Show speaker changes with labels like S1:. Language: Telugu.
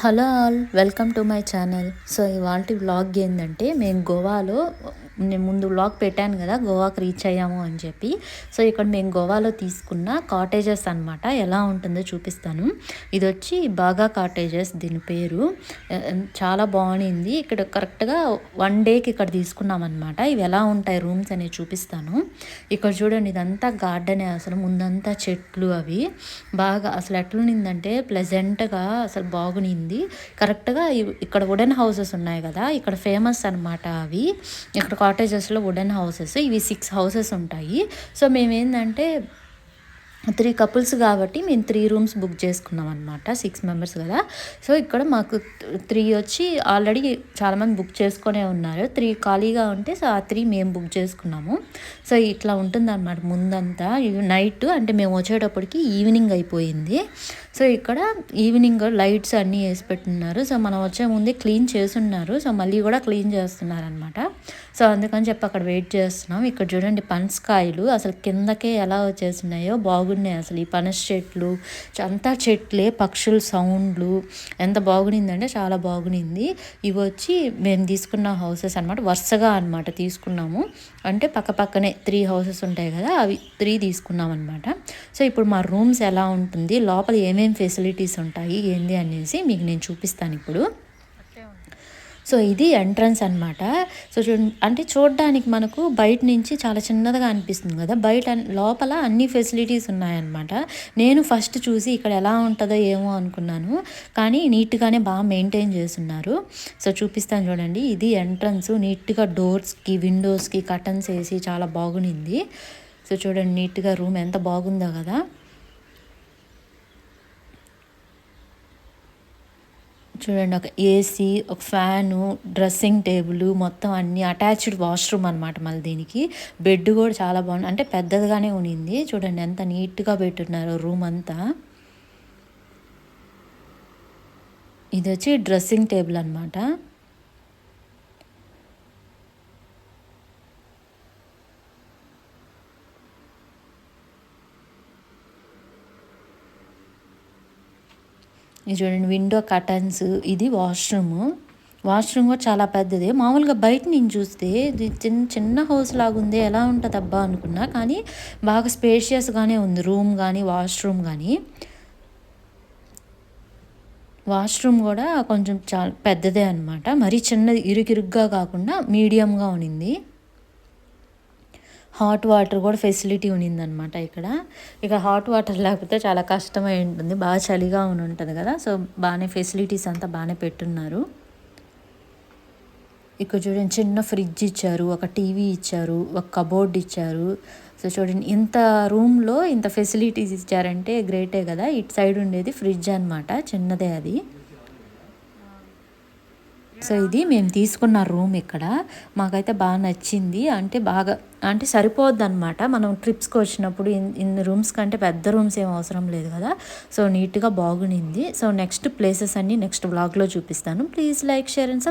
S1: Hello all welcome to my channel. So ఇవాళ వ్లాగ్ ఏంటంటే మేము గోవాలో నేను ముందు వ్లాగ్ పెట్టాను కదా గోవాకి రీచ్ అయ్యాము అని చెప్పి. సో ఇక్కడ మేము గోవాలో తీసుకున్న కాటేజెస్ అనమాట ఎలా ఉంటుందో చూపిస్తాను. ఇది వచ్చి బాగా కాటేజెస్ దీని పేరు. చాలా బాగుంది ఇక్కడ కరెక్ట్గా వన్ డేకి ఇక్కడ తీసుకున్నాం అనమాట ఇవి ఎలా ఉంటాయి రూమ్స్ అనేవి చూపిస్తాను. ఇక్కడ చూడండి ఇదంతా గార్డెనే అసలు. ముందంతా చెట్లు అవి. బాగా అసలు ఎట్లునిందంటే ప్లెజెంట్గా అసలు బాగునింది. కరెక్ట్గా ఇక్కడ వుడెన్ హౌసెస్ ఉన్నాయి కదా ఇక్కడ ఫేమస్ అనమాట అవి. ఇక్కడ కాటేజెస్లో వుడెన్ హౌసెస్ ఇవి సిక్స్ హౌసెస్ ఉంటాయి. సో మేమేంటంటే త్రీ కపుల్స్ కాబట్టి మేము త్రీ రూమ్స్ బుక్ చేసుకున్నాం అనమాట సిక్స్ మెంబర్స్ కదా. సో ఇక్కడ మాకు త్రీ వచ్చి ఆల్రెడీ చాలామంది బుక్ చేసుకునే ఉన్నారు. త్రీ ఖాళీగా ఉంటే సో ఆ త్రీ మేము బుక్ చేసుకున్నాము. సో ఇట్లా ఉంటుందన్నమాట ముందంతా. నైట్ అంటే మేము వచ్చేటప్పటికి ఈవినింగ్ అయిపోయింది. సో ఇక్కడ ఈవినింగ్ లైట్స్ అన్నీ వేసి పెట్టున్నారు. సో మనం వచ్చే ముందే క్లీన్ చేస్తున్నారు సో మళ్ళీ కూడా క్లీన్ చేస్తున్నారు అనమాట సో అందుకని చెప్పి అక్కడ వెయిట్ చేస్తున్నాం. ఇక్కడ చూడండి పనసకాయలు అసలు కిందకే ఎలా వచ్చేసినాయో బాగున్నాయి అసలు. ఈ పనస చెట్లు అంతా చెట్లే పక్షుల సౌండ్లు ఎంత బాగునిందంటే చాలా బాగునింది. ఇవి వచ్చి మేము తీసుకున్న హౌసెస్ అనమాట వరుసగా అనమాట తీసుకున్నాము. అంటే పక్క పక్కనే త్రీ హౌసెస్ ఉంటాయి కదా అవి త్రీ తీసుకున్నాం అనమాట సో ఇప్పుడు మా రూమ్స్ ఎలా ఉంటుంది లోపల ఏమేమి ఫెసిలిటీస్ ఉంటాయి ఏంది అనేసి మీకు నేను చూపిస్తాను ఇప్పుడు. సో ఇది ఎంట్రన్స్ అనమాట సో చూ అంటే చూడడానికి మనకు బయట నుంచి చాలా చిన్నదిగా అనిపిస్తుంది కదా. బయట లోపల అన్ని ఫెసిలిటీస్ ఉన్నాయన్నమాట. నేను ఫస్ట్ చూసి ఇక్కడ ఎలా ఉంటుందో ఏమో అనుకున్నాను. కానీ నీట్గానే బాగా మెయింటైన్ చేస్తున్నారు. సో చూపిస్తాను చూడండి. ఇది ఎంట్రన్స్ నీట్గా డోర్స్కి విండోస్కి కటన్స్ వేసి చాలా బాగునింది సో చూడండి నీట్గా రూమ్ ఎంత బాగుందో కదా. చూడండి ఒక ఏసీ ఒక ఫ్యాను డ్రెస్సింగ్ టేబుల్ మొత్తం అన్ని అటాచ్డ్ వాష్రూమ్ అనమాట మళ్ళీ దీనికి. బెడ్ కూడా చాలా బాగుంది. అంటే పెద్దదిగానే ఉనింది. చూడండి ఎంత నీట్గా పెట్టున్నారు రూమ్ అంతా. ఇది వచ్చి డ్రెస్సింగ్ టేబుల్ అనమాట ఇది చూడండి విండో కటన్స్ ఇది వాష్రూమ్ వాష్రూమ్ కూడా చాలా పెద్దది. మామూలుగా బయట నేను చూస్తే ఇది చిన్న చిన్న హౌస్ లాగా ఉంది ఎలా ఉంటుంది అబ్బా అనుకున్నా. కానీ బాగా స్పేషియస్గానే ఉంది. రూమ్ కానీ వాష్రూమ్ కానీ వాష్రూమ్ కూడా కొంచెం చాలా పెద్దదే అనమాట మరీ చిన్నది ఇరుకిరుగ్గా కాకుండా మీడియంగా ఉన్నింది. హాట్ వాటర్ కూడా ఫెసిలిటీ ఉన్నిందనమాట ఇక్కడ. ఇక హాట్ వాటర్ లేకపోతే చాలా కష్టమై ఉంటుంది బాగా చలిగా ఉని ఉంటుంది కదా సో బాగానే ఫెసిలిటీస్ అంతా బాగానే పెట్టున్నారు. ఇక్కడ చూడండి చిన్న ఫ్రిడ్జ్ ఇచ్చారు ఒక టీవీ ఇచ్చారు ఒక కబోర్డ్ ఇచ్చారు. సో చూడండి ఇంత రూమ్లో ఇంత ఫెసిలిటీస్ ఇచ్చారంటే గ్రేటే కదా ఇటు సైడ్ ఉండేది ఫ్రిడ్జ్ అనమాట చిన్నదే అది. సో ఇది మేము తీసుకున్న రూమ్ ఇక్కడ. మాకైతే బాగా నచ్చింది. అంటే బాగా అంటే సరిపోద్ది అనమాట మనం ట్రిప్స్కి వచ్చినప్పుడు ఇన్ని రూమ్స్ కంటే పెద్ద రూమ్స్ ఏం అవసరం లేదు కదా. సో నీట్గా బాగునింది సో నెక్స్ట్ ప్లేసెస్ అన్నీ నెక్స్ట్ బ్లాగ్లో చూపిస్తాను. Please like share and